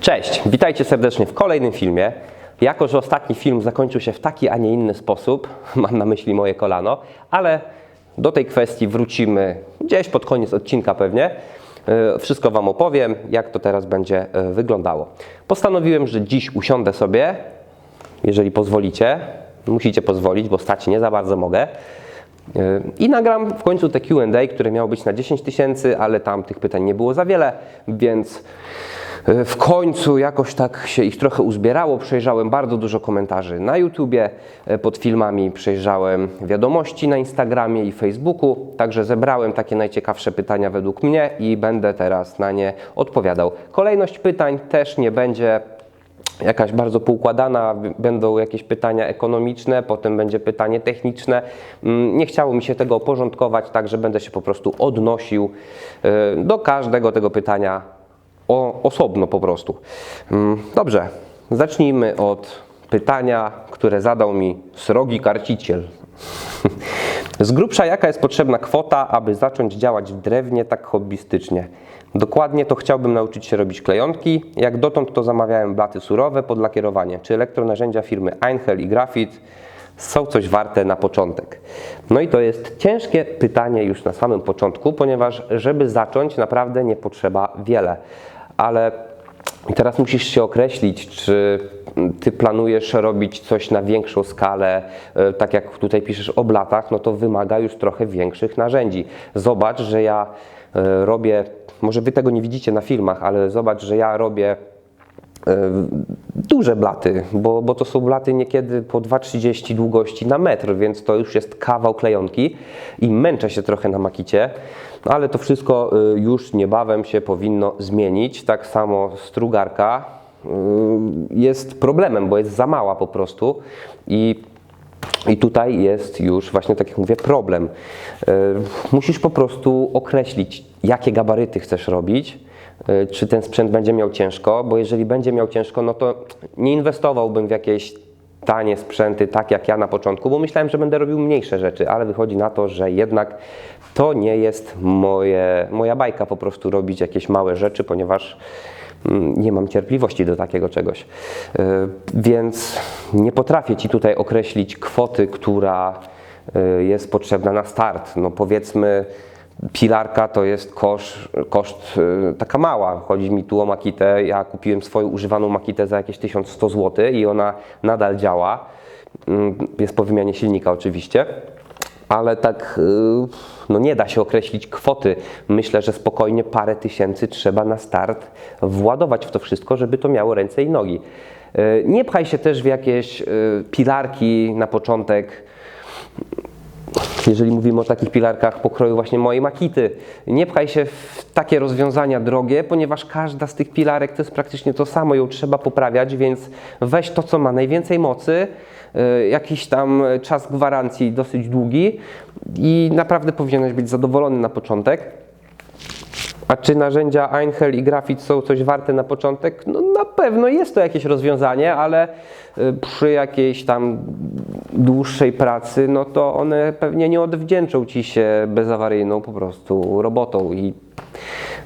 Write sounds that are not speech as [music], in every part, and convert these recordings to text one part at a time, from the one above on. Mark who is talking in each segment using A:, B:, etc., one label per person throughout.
A: Cześć, witajcie serdecznie w kolejnym filmie. Jako, że ostatni film zakończył się w taki, a nie inny sposób, [laughs] mam na myśli moje kolano, ale do tej kwestii wrócimy gdzieś pod koniec odcinka pewnie. E, Wszystko Wam opowiem, jak to teraz będzie e, wyglądało. Postanowiłem, że dziś usiądę sobie, jeżeli pozwolicie. Musicie pozwolić, bo stać nie za bardzo mogę. Yy, I nagram w końcu te QA, które miało być na 10 tysięcy, ale tam tych pytań nie było za wiele, więc w końcu jakoś tak się ich trochę uzbierało. Przejrzałem bardzo dużo komentarzy na YouTubie yy, pod filmami, przejrzałem wiadomości na Instagramie i Facebooku, także zebrałem takie najciekawsze pytania według mnie i będę teraz na nie odpowiadał. Kolejność pytań też nie będzie jakaś bardzo poukładana, będą jakieś pytania ekonomiczne, potem będzie pytanie techniczne. Mm, Nie chciało mi się tego oporządkować, także będę się po prostu odnosił y, do każdego tego pytania o, osobno po prostu. Mm, Dobrze, zacznijmy od pytania, które zadał mi srogi karciciel. [laughs] Z grubsza jaka jest potrzebna kwota, aby zacząć działać w drewnie tak hobbystycznie? Dokładnie to chciałbym nauczyć się robić klejonki. Jak dotąd to zamawiałem blaty surowe pod lakierowanie. Czy elektronarzędzia firmy Einhell i Grafit są coś warte na początek? No i to jest ciężkie pytanie już na samym początku, ponieważ żeby zacząć naprawdę nie potrzeba wiele. Ale teraz musisz się określić, czy ty planujesz robić coś na większą skalę, e, tak jak tutaj piszesz o blatach, no to wymaga już trochę większych narzędzi. Zobacz, że ja e, robię, może wy tego nie widzicie na filmach, ale zobacz, że ja robię e, duże blaty, bo, bo to są blaty niekiedy po 2,30 długości na metr, więc to już jest kawał klejonki i męczę się trochę na makicie, ale to wszystko y, już niebawem się powinno zmienić. Tak samo strugarka y, jest problemem, bo jest za mała po prostu i i tutaj jest już właśnie, tak jak mówię, problem. Yy, Musisz po prostu określić, jakie gabaryty chcesz robić, czy ten sprzęt będzie miał ciężko, bo jeżeli będzie miał ciężko, no to nie inwestowałbym w jakieś tanie sprzęty, tak jak ja na początku, bo myślałem, że będę robił mniejsze rzeczy, ale wychodzi na to, że jednak to nie jest moje, moja bajka po prostu robić jakieś małe rzeczy, ponieważ mm, nie mam cierpliwości do takiego czegoś. Yy, Więc nie potrafię Ci tutaj określić kwoty, która yy, jest potrzebna na start. No powiedzmy, pilarka to jest kosz, koszt yy, taka mała. Chodzi mi tu o makitę. Ja kupiłem swoją używaną makitę za jakieś 1100 zł i ona nadal działa. Yy, Jest po wymianie silnika oczywiście ale tak y, no nie da się określić kwoty. Myślę, że spokojnie parę tysięcy trzeba na start władować w to wszystko, żeby to miało ręce i nogi. Y, Nie pchaj się też w jakieś y, pilarki na początek. Jeżeli mówimy o takich pilarkach pokroju właśnie mojej makity, nie pchaj się w takie rozwiązania drogie, ponieważ każda z tych pilarek to jest praktycznie to samo, ją trzeba poprawiać, więc weź to, co ma najwięcej mocy, y, jakiś tam czas gwarancji dosyć długi i naprawdę powinieneś być zadowolony na początek. A czy narzędzia Einhell i Grafit są coś warte na początek? No na pewno jest to jakieś rozwiązanie, ale y, przy jakiejś tam dłuższej pracy, no to one pewnie nie odwdzięczą Ci się bezawaryjną po prostu robotą i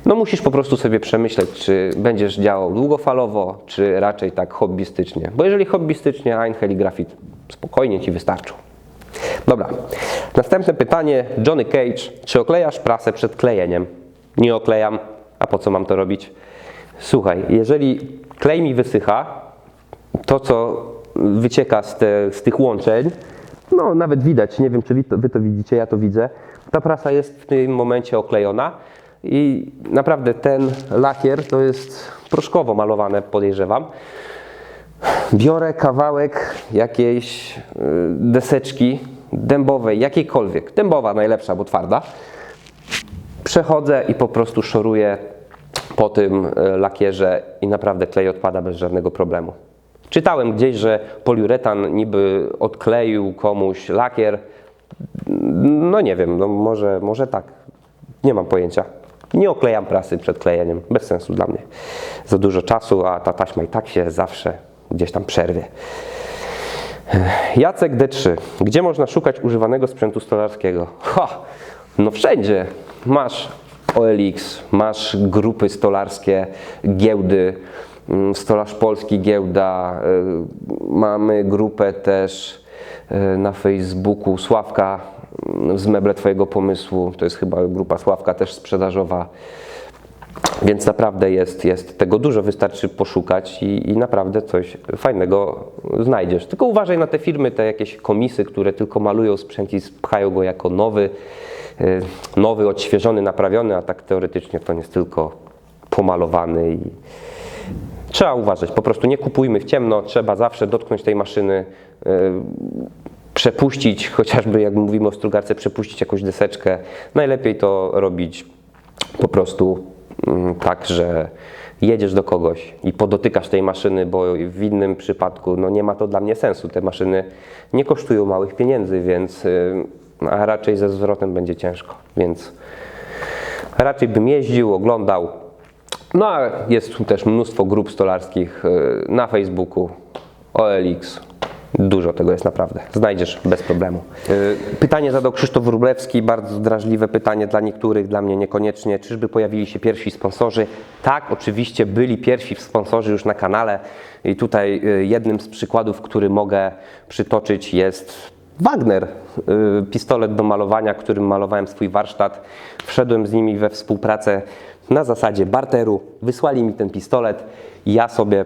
A: no musisz po prostu sobie przemyśleć, czy będziesz działał długofalowo, czy raczej tak hobbystycznie. Bo jeżeli hobbystycznie, Einhell i Grafit spokojnie Ci wystarczą. Dobra, następne pytanie. Johnny Cage, czy oklejasz prasę przed klejeniem? Nie oklejam, a po co mam to robić? Słuchaj, jeżeli klej mi wysycha, to co wycieka z, te, z tych łączeń, no nawet widać, nie wiem czy wy to, wy to widzicie, ja to widzę, ta prasa jest w tym momencie oklejona i naprawdę ten lakier to jest proszkowo malowane, podejrzewam. Biorę kawałek jakiejś y, deseczki dębowej, jakiejkolwiek, dębowa najlepsza, bo twarda, przechodzę i po prostu szoruję po tym e, lakierze i naprawdę klej odpada bez żadnego problemu. Czytałem gdzieś, że poliuretan niby odkleił komuś lakier. No nie wiem, no może, może tak. Nie mam pojęcia. Nie oklejam prasy przed klejeniem. Bez sensu dla mnie. Za dużo czasu, a ta taśma i tak się zawsze gdzieś tam przerwie. Jacek D3. Gdzie można szukać używanego sprzętu stolarskiego? No wszędzie. Masz OLX, masz grupy stolarskie, giełdy. mm, Stolarz Polski, Giełda. y, Mamy grupę też y, na Facebooku Sławka mm, z Meble Twojego Pomysłu. To jest chyba grupa Sławka też sprzedażowa. Więc naprawdę jest, jest tego dużo, wystarczy poszukać i, i naprawdę coś fajnego znajdziesz. Tylko uważaj na te firmy, te jakieś komisy, które tylko malują sprzęt i pchają go jako nowy, nowy, odświeżony, naprawiony, a tak teoretycznie to jest tylko pomalowany i trzeba uważać. Po prostu nie kupujmy w ciemno, trzeba zawsze dotknąć tej maszyny, y, przepuścić, chociażby jak mówimy o strugarce, przepuścić jakąś deseczkę. Najlepiej to robić po prostu mm, tak, że jedziesz do kogoś i podotykasz tej maszyny, bo w innym przypadku no nie ma to dla mnie sensu. Te maszyny nie kosztują małych pieniędzy, więc y, a raczej ze zwrotem będzie ciężko, więc raczej bym jeździł, oglądał. No a jest tu też mnóstwo grup stolarskich y, na Facebooku, OLX. Dużo tego jest naprawdę. Znajdziesz bez problemu. Y, Pytanie zadał Krzysztof Wróblewski, bardzo drażliwe pytanie dla niektórych, dla mnie niekoniecznie. Czyżby pojawili się pierwsi sponsorzy? Tak, oczywiście byli pierwsi sponsorzy już na kanale. I tutaj y, jednym z przykładów, który mogę przytoczyć jest Wagner, y, pistolet do malowania, którym malowałem swój warsztat. Wszedłem z nimi we współpracę na zasadzie barteru. Wysłali mi ten pistolet. Ja sobie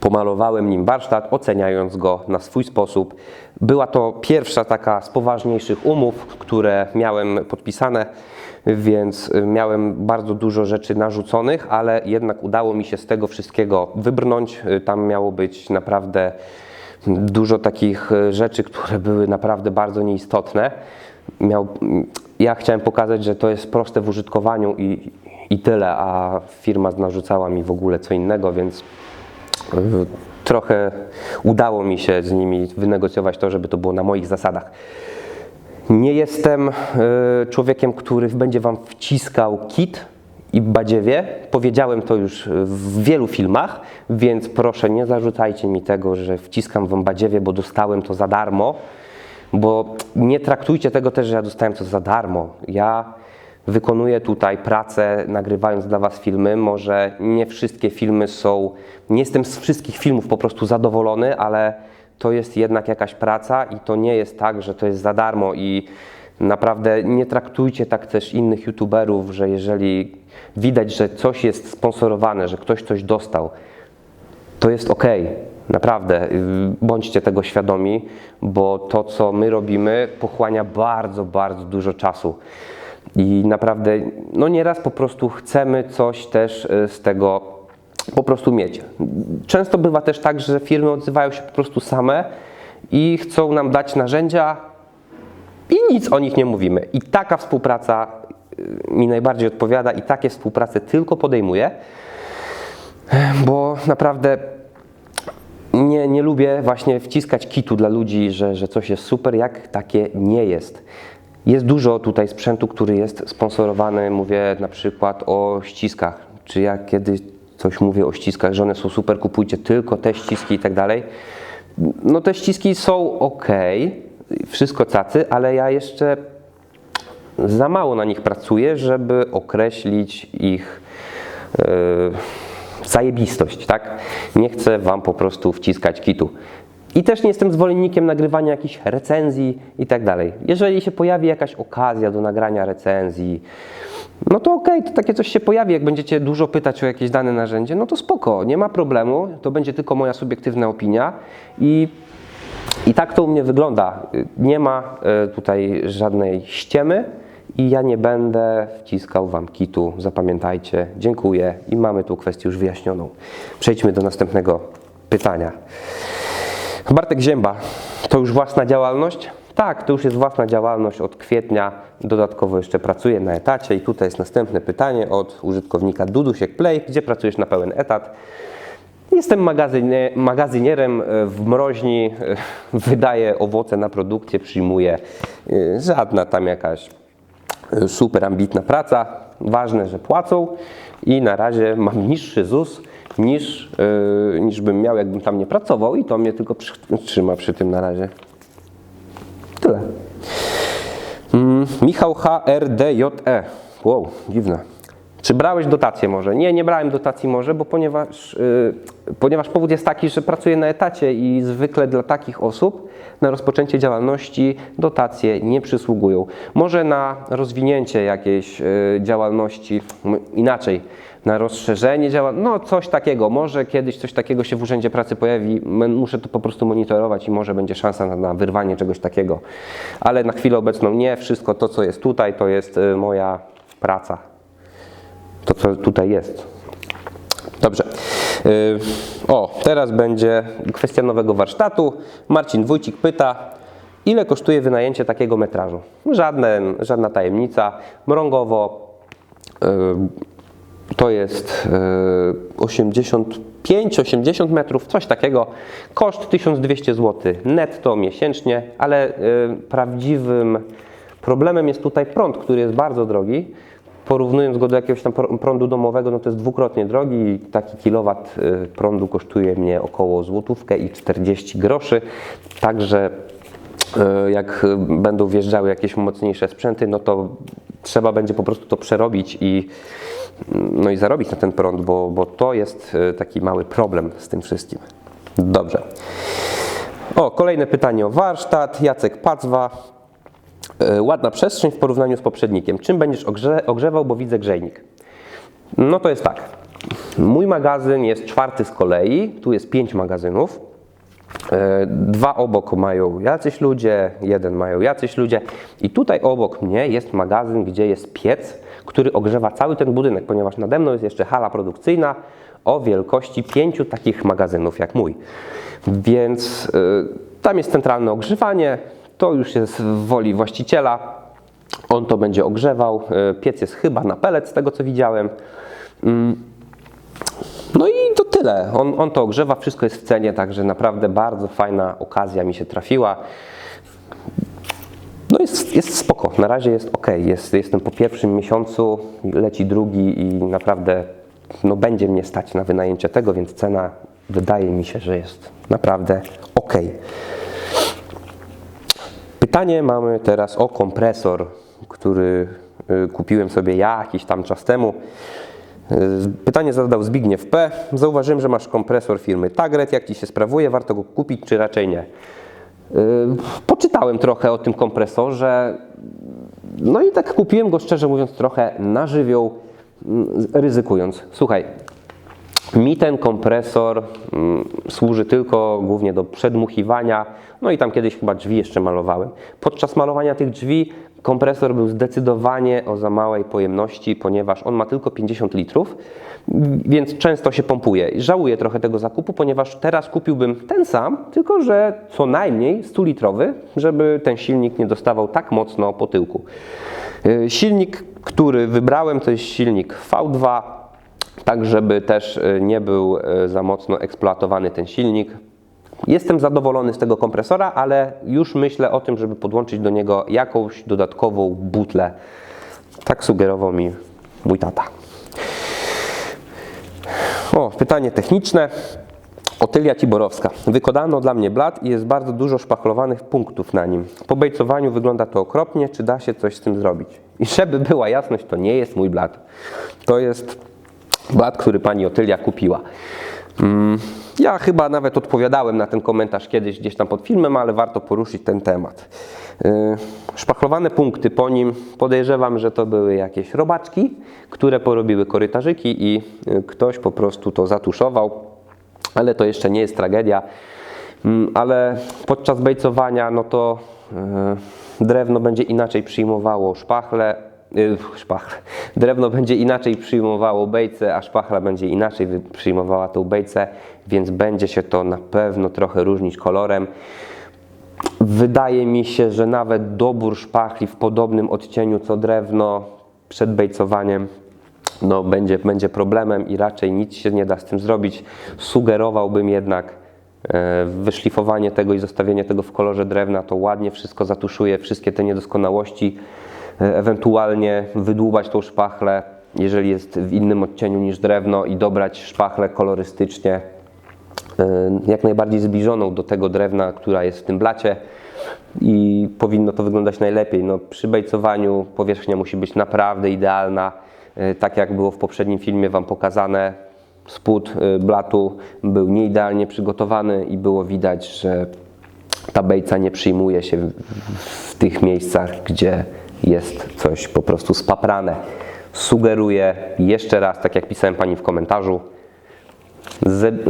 A: pomalowałem nim warsztat, oceniając go na swój sposób. Była to pierwsza taka z poważniejszych umów, które miałem podpisane, więc y, miałem bardzo dużo rzeczy narzuconych, ale jednak udało mi się z tego wszystkiego wybrnąć. Y, Tam miało być naprawdę dużo takich y, rzeczy, które były naprawdę bardzo nieistotne. Miał, ja chciałem pokazać, że to jest proste w użytkowaniu i, i tyle, a firma narzucała mi w ogóle co innego, więc Y, trochę udało mi się z nimi wynegocjować to, żeby to było na moich zasadach. Nie jestem y, człowiekiem, który będzie Wam wciskał kit i badziewie. Powiedziałem to już w wielu filmach, więc proszę nie zarzucajcie mi tego, że wciskam Wam badziewie, bo dostałem to za darmo. Bo nie traktujcie tego też, że ja dostałem to za darmo. Ja wykonuję tutaj pracę, nagrywając dla Was filmy. Może nie wszystkie filmy są, nie jestem z wszystkich filmów po prostu zadowolony, ale to jest jednak jakaś praca i to nie jest tak, że to jest za darmo i naprawdę nie traktujcie tak też innych youtuberów, że jeżeli widać, że coś jest sponsorowane, że ktoś coś dostał, to jest ok. Naprawdę, y, bądźcie tego świadomi, bo to, co my robimy, pochłania bardzo, bardzo dużo czasu. I naprawdę, no nieraz po prostu chcemy coś też y, z tego po prostu mieć. Często bywa też tak, że firmy odzywają się po prostu same i chcą nam dać narzędzia i nic o nich nie mówimy. I taka współpraca mi najbardziej odpowiada i takie współprace tylko podejmuję, bo naprawdę nie, nie lubię właśnie wciskać kitu dla ludzi, że, że coś jest super, jak takie nie jest. Jest dużo tutaj sprzętu, który jest sponsorowany, mówię na przykład o ściskach. Czy jak kiedy coś mówię o ściskach, że one są super, kupujcie tylko te ściski i tak dalej. No te ściski są ok, wszystko cacy, ale ja jeszcze za mało na nich pracuję, żeby określić ich yy, zajebistość, tak? Nie chcę Wam po prostu wciskać kitu. I też nie jestem zwolennikiem nagrywania jakichś recenzji i tak dalej. Jeżeli się pojawi jakaś okazja do nagrania recenzji, no to okej, to takie coś się pojawi. Jak będziecie dużo pytać o jakieś dane narzędzie, no to spoko, nie ma problemu. To będzie tylko moja subiektywna opinia i i tak to u mnie wygląda. Nie ma e, tutaj żadnej ściemy i ja nie będę wciskał Wam kitu. Zapamiętajcie. Dziękuję i mamy tu kwestię już wyjaśnioną. Przejdźmy do następnego pytania. Bartek Zięba, to już własna działalność? Tak, to już jest własna działalność od kwietnia. Dodatkowo jeszcze pracuję na etacie i tutaj jest następne pytanie od użytkownika Dudusiek Play, gdzie pracujesz na pełen etat. Jestem magazynie, magazynierem e, w mroźni, e, wydaję owoce na produkcję, przyjmuję. E, Żadna tam jakaś super ambitna praca. Ważne, że płacą i na razie mam niższy ZUS niż, e, niż bym miał, jakbym tam nie pracował i to mnie tylko przy, trzyma przy tym na razie. Tyle. Mm, Michał HRDJE. Wow, dziwne. Czy brałeś dotację może? Nie, nie brałem dotacji może, bo ponieważ, yy, ponieważ powód jest taki, że pracuję na etacie i zwykle dla takich osób na rozpoczęcie działalności dotacje nie przysługują. Może na rozwinięcie jakiejś yy, działalności, inaczej, na rozszerzenie działalności, no coś takiego. Może kiedyś coś takiego się w Urzędzie Pracy pojawi, muszę to po prostu monitorować i może będzie szansa na, na wyrwanie czegoś takiego. Ale na chwilę obecną nie, wszystko to, co jest tutaj, to jest yy, moja praca to, co tutaj jest. Dobrze. Yy, O, teraz będzie kwestia nowego warsztatu. Marcin Wójcik pyta, ile kosztuje wynajęcie takiego metrażu? Żaden, żadna tajemnica. Mrągowo yy, to jest yy, 85-80 metrów, coś takiego. Koszt 1200 zł netto miesięcznie, ale prawdziwym problemem jest tutaj prąd, który jest bardzo drogi. Porównując go do jakiegoś tam pr- prądu domowego, no to jest dwukrotnie drogi taki kilowat y, prądu kosztuje mnie około złotówkę i 40 groszy. Także y, jak będą wjeżdżały jakieś mocniejsze sprzęty, no to trzeba będzie po prostu to przerobić i, no i zarobić na ten prąd, bo, bo to jest y, taki mały problem z tym wszystkim. Dobrze. O, kolejne pytanie o warsztat. Jacek Pacwa. E, Ładna przestrzeń w porównaniu z poprzednikiem. Czym będziesz ogrze ogrzewał, bo widzę grzejnik? No to jest tak. Mój magazyn jest czwarty z kolei. Tu jest pięć magazynów. E, Dwa obok mają jacyś ludzie, jeden mają jacyś ludzie. I tutaj obok mnie jest magazyn, gdzie jest piec, który ogrzewa cały ten budynek, ponieważ nade mną jest jeszcze hala produkcyjna o wielkości pięciu takich magazynów jak mój. Więc y, tam jest centralne ogrzewanie, to już jest w woli właściciela. On to będzie ogrzewał. Y, Piec jest chyba na pelet, z tego co widziałem. Mm. No i to tyle. On, on to ogrzewa, wszystko jest w cenie, także naprawdę bardzo fajna okazja mi się trafiła. No jest, jest spoko, na razie jest ok. Jest, jestem po pierwszym miesiącu, leci drugi i naprawdę no, będzie mnie stać na wynajęcie tego, więc cena wydaje mi się, że jest naprawdę ok. Pytanie mamy teraz o kompresor, który y, kupiłem sobie ja jakiś tam czas temu. Y, Pytanie zadał Zbigniew P. Zauważyłem, że masz kompresor firmy Tagret. Jak Ci się sprawuje? Warto go kupić, czy raczej nie? Y, Poczytałem trochę o tym kompresorze. No i tak kupiłem go, szczerze mówiąc, trochę na żywioł, mm, ryzykując. Słuchaj, mi ten kompresor mm, służy tylko głównie do przedmuchiwania, no i tam kiedyś chyba drzwi jeszcze malowałem. Podczas malowania tych drzwi kompresor był zdecydowanie o za małej pojemności, ponieważ on ma tylko 50 litrów, więc często się pompuje. Żałuję trochę tego zakupu, ponieważ teraz kupiłbym ten sam, tylko że co najmniej 100-litrowy, żeby ten silnik nie dostawał tak mocno po tyłku. Yy, Silnik, który wybrałem, to jest silnik V2, tak żeby też y, nie był y, za mocno eksploatowany ten silnik. Jestem zadowolony z tego kompresora, ale już myślę o tym, żeby podłączyć do niego jakąś dodatkową butlę. Tak sugerował mi mój tata. O, pytanie techniczne. Otylia Ciborowska. Wykonano dla mnie blat i jest bardzo dużo szpachlowanych punktów na nim. Po bejcowaniu wygląda to okropnie. Czy da się coś z tym zrobić? I żeby była jasność, to nie jest mój blat. To jest blat, który pani Otylia kupiła. Mm, Ja chyba nawet odpowiadałem na ten komentarz kiedyś gdzieś tam pod filmem, ale warto poruszyć ten temat. Yy, Szpachlowane punkty po nim podejrzewam, że to były jakieś robaczki, które porobiły korytarzyki i yy, ktoś po prostu to zatuszował, ale to jeszcze nie jest tragedia. Mm, Ale podczas bejcowania, no to yy, drewno będzie inaczej przyjmowało szpachle, yy, szpachle. Drewno będzie inaczej przyjmowało bejce, a szpachla będzie inaczej przyjmowała tą bejcę, więc będzie się to na pewno trochę różnić kolorem. Wydaje mi się, że nawet dobór szpachli w podobnym odcieniu co drewno przed bejcowaniem no, będzie, będzie problemem i raczej nic się nie da z tym zrobić. Sugerowałbym jednak e, wyszlifowanie tego i zostawienie tego w kolorze drewna, to ładnie wszystko zatuszuje, wszystkie te niedoskonałości, ewentualnie wydłubać tą szpachlę, jeżeli jest w innym odcieniu niż drewno i dobrać szpachlę kolorystycznie e, jak najbardziej zbliżoną do tego drewna, która jest w tym blacie i powinno to wyglądać najlepiej. No, przy bejcowaniu powierzchnia musi być naprawdę idealna, E, Tak jak było w poprzednim filmie Wam pokazane, spód e, blatu był nieidealnie przygotowany i było widać, że ta bejca nie przyjmuje się w tych miejscach, gdzie jest coś po prostu spaprane. Sugeruję jeszcze raz, tak jak pisałem Pani w komentarzu,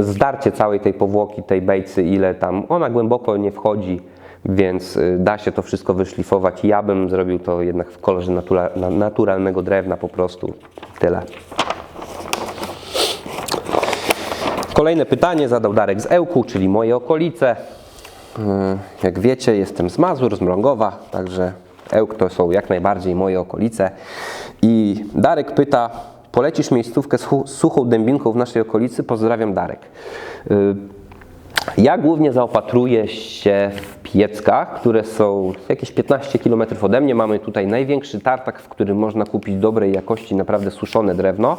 A: zdarcie całej tej powłoki, tej bejcy, ile tam, ona głęboko nie wchodzi, więc y, da się to wszystko wyszlifować. Ja bym zrobił to jednak w kolorze natura, na- naturalnego drewna po prostu. Tyle. Kolejne pytanie zadał Darek z Ełku, czyli moje okolice. Y, Jak wiecie, jestem z Mazur, z Mrągowa, także Ełk to są jak najbardziej moje okolice. I Darek pyta, polecisz miejscówkę z suchą dębinką w naszej okolicy? Pozdrawiam, Darek. Y, Ja głównie zaopatruję się w Pieckach, które są jakieś 15 km ode mnie. Mamy tutaj największy tartak, w którym można kupić dobrej jakości, naprawdę suszone drewno.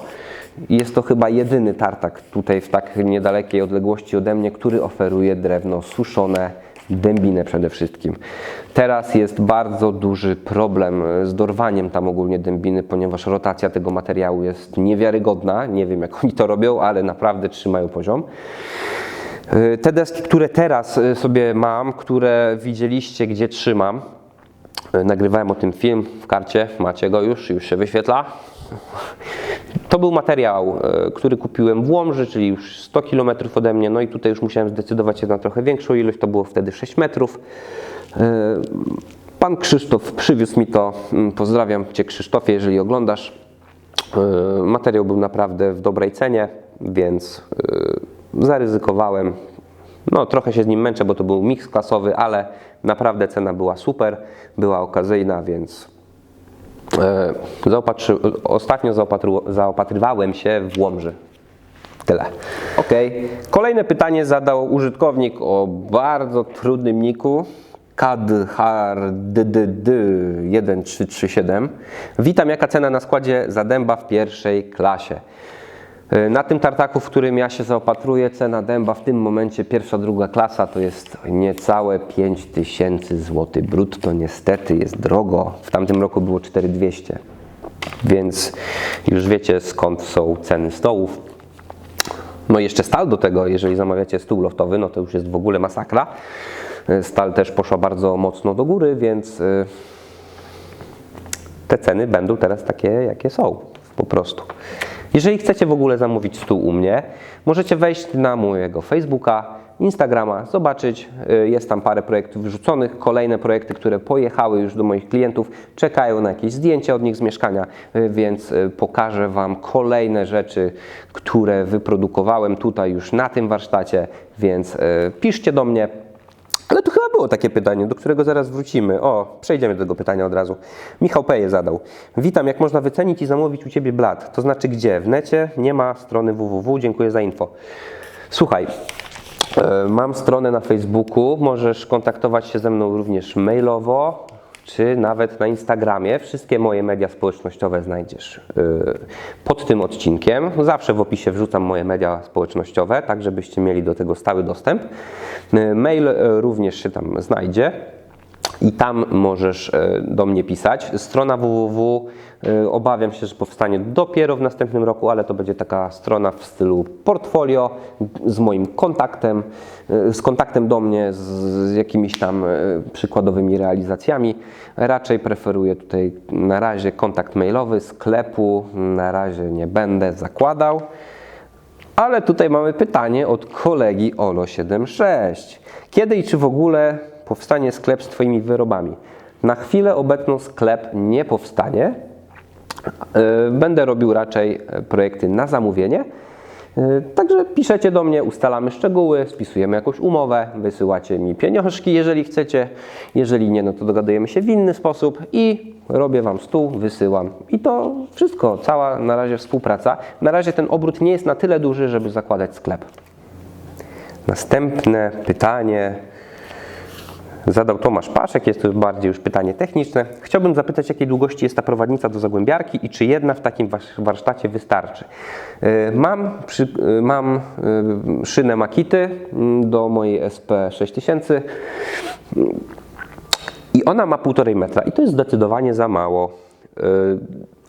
A: Jest to chyba jedyny tartak tutaj w tak niedalekiej odległości ode mnie, który oferuje drewno suszone, dębinę przede wszystkim. Teraz jest bardzo duży problem z dorwaniem tam ogólnie dębiny, ponieważ rotacja tego materiału jest niewiarygodna. Nie wiem jak [laughs] oni to robią, ale naprawdę trzymają poziom. Y, Te deski, które teraz y, sobie mam, które widzieliście, gdzie trzymam, y, nagrywałem o tym film w karcie, macie go już, już się wyświetla. To był materiał, y, który kupiłem w Łomży, czyli już 100 km ode mnie, no i tutaj już musiałem zdecydować się na trochę większą ilość, to było wtedy 6 metrów. Y, Pan Krzysztof przywiózł mi to, Mm, pozdrawiam Cię Krzysztofie, jeżeli oglądasz. Y, Materiał był naprawdę w dobrej cenie, więc zaryzykowałem. No, trochę się z nim męczę, bo to był miks klasowy, ale naprawdę cena była super, była okazyjna, więc zaopatrzy, ostatnio zaopatru, zaopatrywałem się w Łomży. Tyle. Ok. Kolejne pytanie zadał użytkownik o bardzo trudnym niku. KadHarDDD1337. Witam, jaka cena na składzie za dęba w pierwszej klasie? Y, Na tym tartaku, w którym ja się zaopatruję, cena dęba w tym momencie pierwsza, druga klasa to jest niecałe 5000 zł. Brutto niestety jest drogo. W tamtym roku było 4200. Więc już wiecie skąd są ceny stołów. No i jeszcze stal do tego, jeżeli zamawiacie stół loftowy, no to już jest w ogóle masakra. Y, Stal też poszła bardzo mocno do góry, więc y, te ceny będą teraz takie, jakie są, po prostu. Jeżeli chcecie w ogóle zamówić stół u mnie, możecie wejść na mojego Facebooka, Instagrama, zobaczyć, y, jest tam parę projektów wrzuconych, kolejne projekty, które pojechały już do moich klientów, czekają na jakieś zdjęcia od nich z mieszkania, y, więc y, pokażę Wam kolejne rzeczy, które wyprodukowałem tutaj już na tym warsztacie, więc piszcie do mnie, ale tu chyba było takie pytanie, do którego zaraz wrócimy. O, przejdziemy do tego pytania od razu. Michał Peje zadał. Witam, jak można wycenić i zamówić u Ciebie blat? To znaczy gdzie? W necie? Nie ma strony www. Dziękuję za info. Słuchaj, e, mam stronę na Facebooku. Możesz kontaktować się ze mną również mailowo, czy nawet na Instagramie. Wszystkie moje media społecznościowe znajdziesz e, pod tym odcinkiem. Zawsze w opisie wrzucam moje media społecznościowe, tak żebyście mieli do tego stały dostęp. E, Mail e, również się tam znajdzie. I tam możesz e, do mnie pisać. Strona www e, obawiam się, że powstanie dopiero w następnym roku, ale to będzie taka strona w stylu portfolio z moim kontaktem, e, z kontaktem do mnie, z, jakimiś tam przykładowymi realizacjami. Raczej preferuję tutaj na razie kontakt mailowy, sklepu na razie nie będę zakładał. Ale tutaj mamy pytanie od kolegi Olo76. Kiedy i czy w ogóle powstanie sklep z Twoimi wyrobami? Na chwilę obecną sklep nie powstanie. Yy, Będę robił raczej e, projekty na zamówienie. Yy, Także piszecie do mnie, ustalamy szczegóły, spisujemy jakąś umowę, wysyłacie mi pieniążki, jeżeli chcecie. Jeżeli nie, no to dogadujemy się w inny sposób i robię Wam stół, wysyłam. I to wszystko, cała na razie współpraca. Na razie ten obrót nie jest na tyle duży, żeby zakładać sklep. Następne pytanie zadał Tomasz Paszek, jest to bardziej już pytanie techniczne. Chciałbym zapytać, jakiej długości jest ta prowadnica do zagłębiarki i czy jedna w takim warsztacie wystarczy. Yy, Mam, przy, yy, mam yy, szynę Makity mm, do mojej SP6000 i ona ma 1,5 metra i to jest zdecydowanie za mało.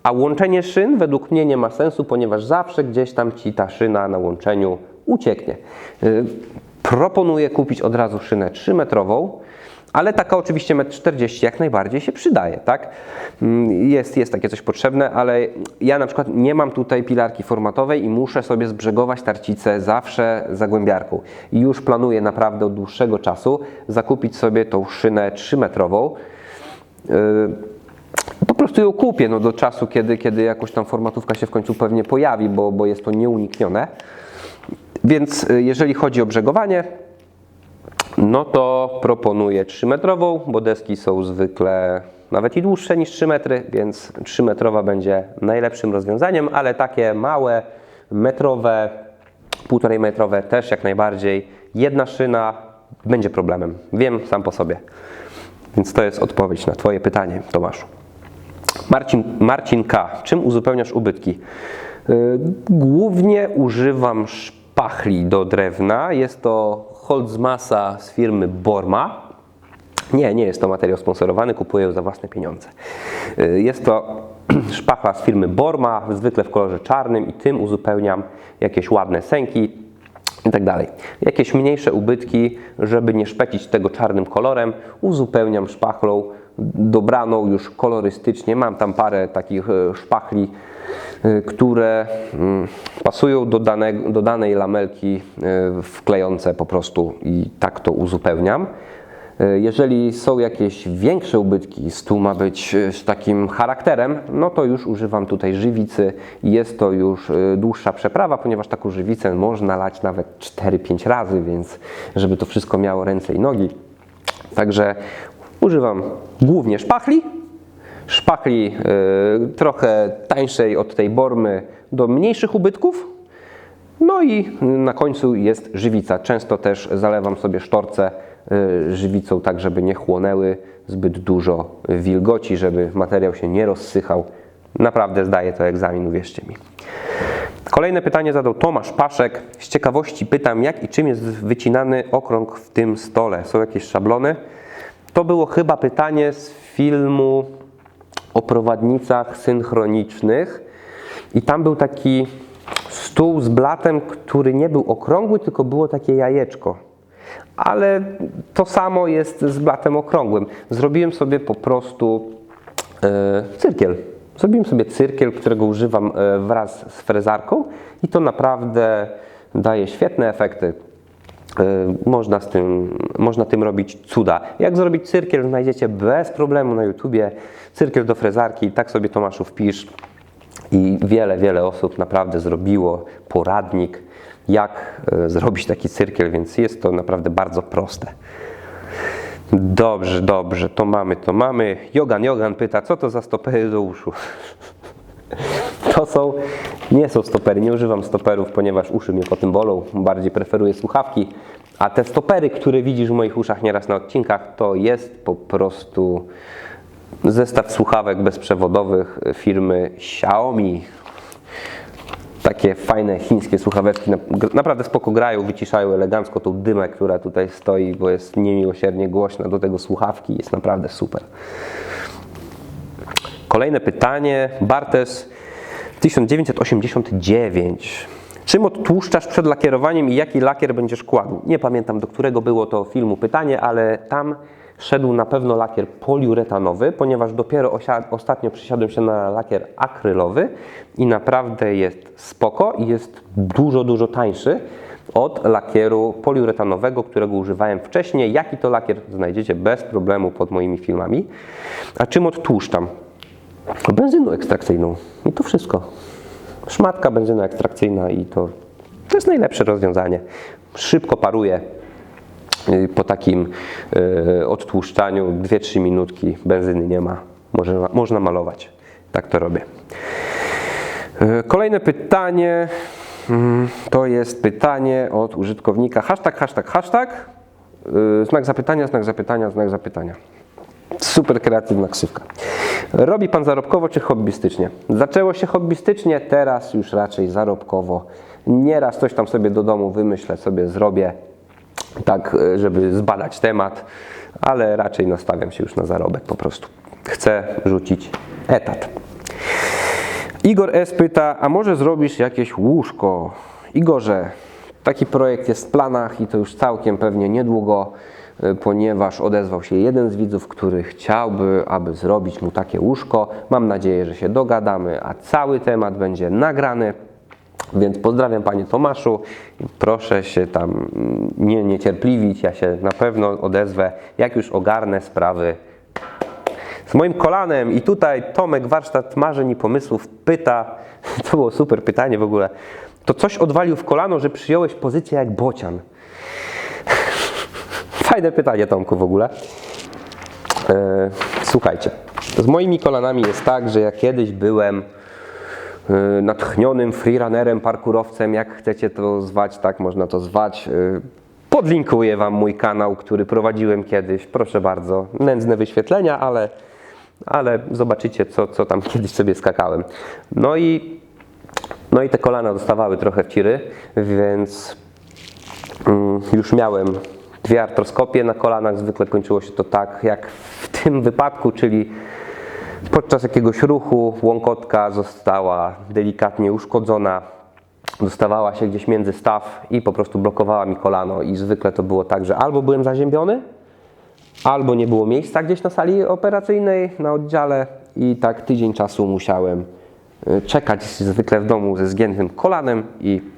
A: A łączenie szyn według mnie nie ma sensu, ponieważ zawsze gdzieś tam ci ta szyna na łączeniu ucieknie. Proponuję kupić od razu szynę 3-metrową, ale taka oczywiście 1,40 m jak najbardziej się przydaje, tak? Mm, Jest, jest takie coś potrzebne, ale ja na przykład nie mam tutaj pilarki formatowej i muszę sobie zbrzegować tarcicę zawsze zagłębiarką. I już planuję naprawdę od dłuższego czasu zakupić sobie tą szynę 3-metrową. Yy, po prostu ją kupię no, do czasu, kiedy, kiedy jakoś tam formatówka się w końcu pewnie pojawi, bo, bo jest to nieuniknione. Więc y, jeżeli chodzi o brzegowanie, no to proponuję 3-metrową, bo deski są zwykle nawet i dłuższe niż 3 metry, więc 3-metrowa będzie najlepszym rozwiązaniem, ale takie małe, metrowe, 1,5 metrowe też jak najbardziej. Jedna szyna będzie problemem. Wiem sam po sobie. Więc to jest odpowiedź na Twoje pytanie, Tomaszu. Marcin, Marcin K. Czym uzupełniasz ubytki? Yy, Głównie używam szpachli do drewna. Jest to Holzmassa z firmy Borma. Nie, nie jest to materiał sponsorowany, kupuję za własne pieniądze. Yy, Jest to [clears throat] szpachla z firmy Borma, zwykle w kolorze czarnym i tym uzupełniam jakieś ładne sęki, i tak dalej. Jakieś mniejsze ubytki, żeby nie szpecić tego czarnym kolorem, uzupełniam szpachlą dobraną już kolorystycznie. Mam tam parę takich e, szpachli, które mm, pasują do, danego, do danej lamelki e, wklejące po prostu i tak to uzupełniam. E, Jeżeli są jakieś większe ubytki, stół ma być z takim charakterem, no to już używam tutaj żywicy. Jest to już dłuższa przeprawa, ponieważ taką żywicę można lać nawet 4-5 razy, więc żeby to wszystko miało ręce i nogi. Także używam głównie szpachli, szpachli e, trochę tańszej od tej bormy do mniejszych ubytków, no i na końcu jest żywica. Często też zalewam sobie sztorce y, żywicą, tak żeby nie chłonęły zbyt dużo wilgoci, żeby materiał się nie rozsychał. Naprawdę zdaje to egzamin, uwierzcie mi. Kolejne pytanie zadał Tomasz Paszek. Z ciekawości pytam, jak i czym jest wycinany okrąg w tym stole? Są jakieś szablony? To było chyba pytanie z filmu o prowadnicach synchronicznych i tam był taki stół z blatem, który nie był okrągły, tylko było takie jajeczko. Ale to samo jest z blatem okrągłym. Zrobiłem sobie po prostu e, cyrkiel. Zrobiłem sobie cyrkiel, którego używam e, wraz z frezarką i to naprawdę daje świetne efekty. E, Można, z tym, można tym robić cuda. Jak zrobić cyrkiel, znajdziecie bez problemu na YouTubie. Cyrkiel do frezarki, tak sobie Tomaszu wpisz. I wiele, wiele osób naprawdę zrobiło poradnik, jak e, zrobić taki cyrkiel, więc jest to naprawdę bardzo proste. Dobrze, dobrze, to mamy, to mamy. Jogan, Jogan pyta, co to za stopery do uszu? [laughs] To są, nie są stopery, nie używam stoperów, ponieważ uszy mnie po tym bolą, bardziej preferuję słuchawki. A te stopery, które widzisz w moich uszach nieraz na odcinkach, to jest po prostu zestaw słuchawek bezprzewodowych firmy Xiaomi. Takie fajne chińskie słuchaweczki, na- naprawdę spoko grają, wyciszają elegancko tą dymę, która tutaj stoi, bo jest niemiłosiernie głośna, do tego słuchawki, jest naprawdę super. Kolejne pytanie. Bartes 1989. Czym odtłuszczasz przed lakierowaniem i jaki lakier będziesz kładł? Nie pamiętam do którego było to filmu pytanie, ale tam szedł na pewno lakier poliuretanowy, ponieważ dopiero ostatnio przesiadłem się na lakier akrylowy i naprawdę jest spoko i jest dużo, dużo tańszy od lakieru poliuretanowego, którego używałem wcześniej. Jaki to lakier znajdziecie bez problemu pod moimi filmami. A czym odtłuszczam? Benzyną ekstrakcyjną. I to wszystko. Szmatka benzyna ekstrakcyjna i to, to jest najlepsze rozwiązanie. Szybko paruje. Y, Po takim y, odtłuszczaniu 2-3 minutki benzyny nie ma. Można, można malować. Tak to robię. Y, Kolejne pytanie mm, to jest pytanie od użytkownika hashtag, hashtag, hashtag znak zapytania, znak zapytania, znak zapytania. Super kreatywna ksywka. Robi Pan zarobkowo czy hobbystycznie? Zaczęło się hobbystycznie, teraz już raczej zarobkowo. Nieraz coś tam sobie do domu wymyślę, sobie zrobię, tak e, żeby zbadać temat, ale raczej nastawiam się już na zarobek po prostu. Chcę rzucić etat. Igor S. pyta, a może zrobisz jakieś łóżko? Igorze, taki projekt jest w planach i to już całkiem pewnie niedługo, ponieważ odezwał się jeden z widzów, który chciałby, aby zrobić mu takie łóżko. Mam nadzieję, że się dogadamy, a cały temat będzie nagrany. Więc pozdrawiam Panie Tomaszu proszę się tam mm, nie niecierpliwić. Ja się na pewno odezwę, jak już ogarnę sprawy z moim kolanem. I tutaj Tomek, warsztat marzeń i pomysłów, pyta, [laughs] to było super pytanie w ogóle, to coś odwalił w kolano, że przyjąłeś pozycję jak bocian. Fajne pytanie, Tomku, w ogóle. E, słuchajcie, z moimi kolanami jest tak, że ja kiedyś byłem e, natchnionym freerunnerem, parkurowcem, jak chcecie to zwać, tak można to zwać. E, Podlinkuję Wam mój kanał, który prowadziłem kiedyś. Proszę bardzo, nędzne wyświetlenia, ale, ale zobaczycie, co, co tam [laughs] kiedyś sobie skakałem. No i, no i te kolana dostawały trochę w ciry, więc mm, już miałem dwie artroskopie na kolanach. Zwykle kończyło się to tak, jak w tym wypadku, czyli podczas jakiegoś ruchu łąkotka została delikatnie uszkodzona, dostawała się gdzieś między staw i po prostu blokowała mi kolano. I zwykle to było tak, że albo byłem zaziębiony, albo nie było miejsca gdzieś na sali operacyjnej, na oddziale i tak tydzień czasu musiałem y, czekać zwykle w domu ze zgiętym kolanem i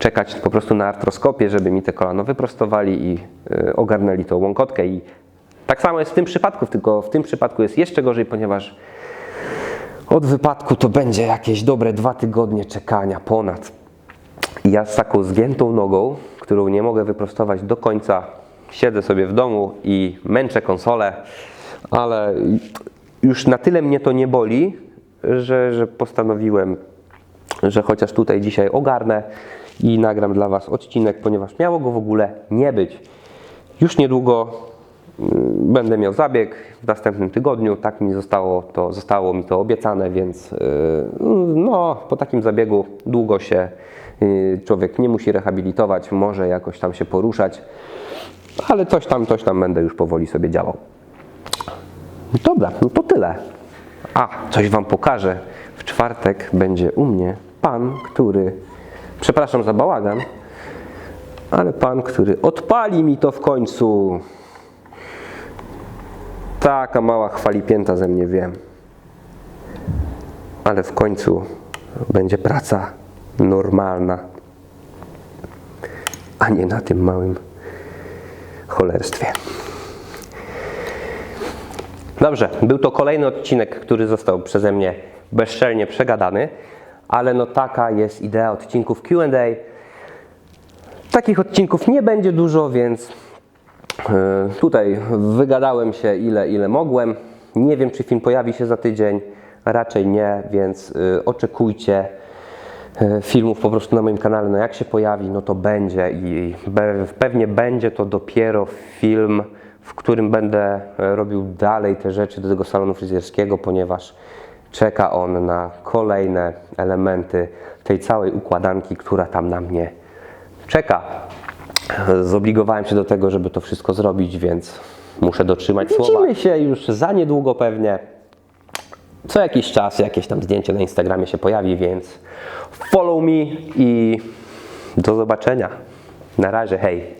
A: czekać po prostu na artroskopię, żeby mi te kolano wyprostowali i y, ogarnęli tą łąkotkę i tak samo jest w tym przypadku, tylko w tym przypadku jest jeszcze gorzej, ponieważ od wypadku to będzie jakieś dobre dwa tygodnie czekania ponad. I ja z taką zgiętą nogą, którą nie mogę wyprostować do końca, siedzę sobie w domu i męczę konsolę, ale już na tyle mnie to nie boli, że, że postanowiłem, że chociaż tutaj dzisiaj ogarnę i nagram dla Was odcinek, ponieważ miało go w ogóle nie być. Już niedługo mm, będę miał zabieg w następnym tygodniu. Tak mi zostało to, zostało mi to obiecane, więc yy, no, po takim zabiegu długo się yy, człowiek nie musi rehabilitować, może jakoś tam się poruszać, ale coś tam, coś tam będę już powoli sobie działał. Dobra, no to tyle. A, coś Wam pokażę. W czwartek będzie u mnie pan, który, przepraszam za bałagan, ale pan, który odpali mi to w końcu. Taka mała chwalipięta ze mnie wiem. Ale w końcu będzie praca normalna, a nie na tym małym cholerstwie. Dobrze, był to kolejny odcinek, który został przeze mnie bezczelnie przegadany, ale no taka jest idea odcinków Q&A. Takich odcinków nie będzie dużo, więc e, tutaj wygadałem się ile, ile mogłem. Nie wiem, czy film pojawi się za tydzień, raczej nie, więc e, oczekujcie e, filmów po prostu na moim kanale. No jak się pojawi, no to będzie i pewnie będzie to dopiero film, w którym będę robił dalej te rzeczy do tego salonu fryzjerskiego, ponieważ czeka on na kolejne elementy tej całej układanki, która tam na mnie czeka. Zobligowałem się do tego, żeby to wszystko zrobić, więc muszę dotrzymać słowa. Widzimy się już za niedługo pewnie. Co jakiś czas jakieś tam zdjęcie na Instagramie się pojawi, więc follow me i do zobaczenia. Na razie, hej.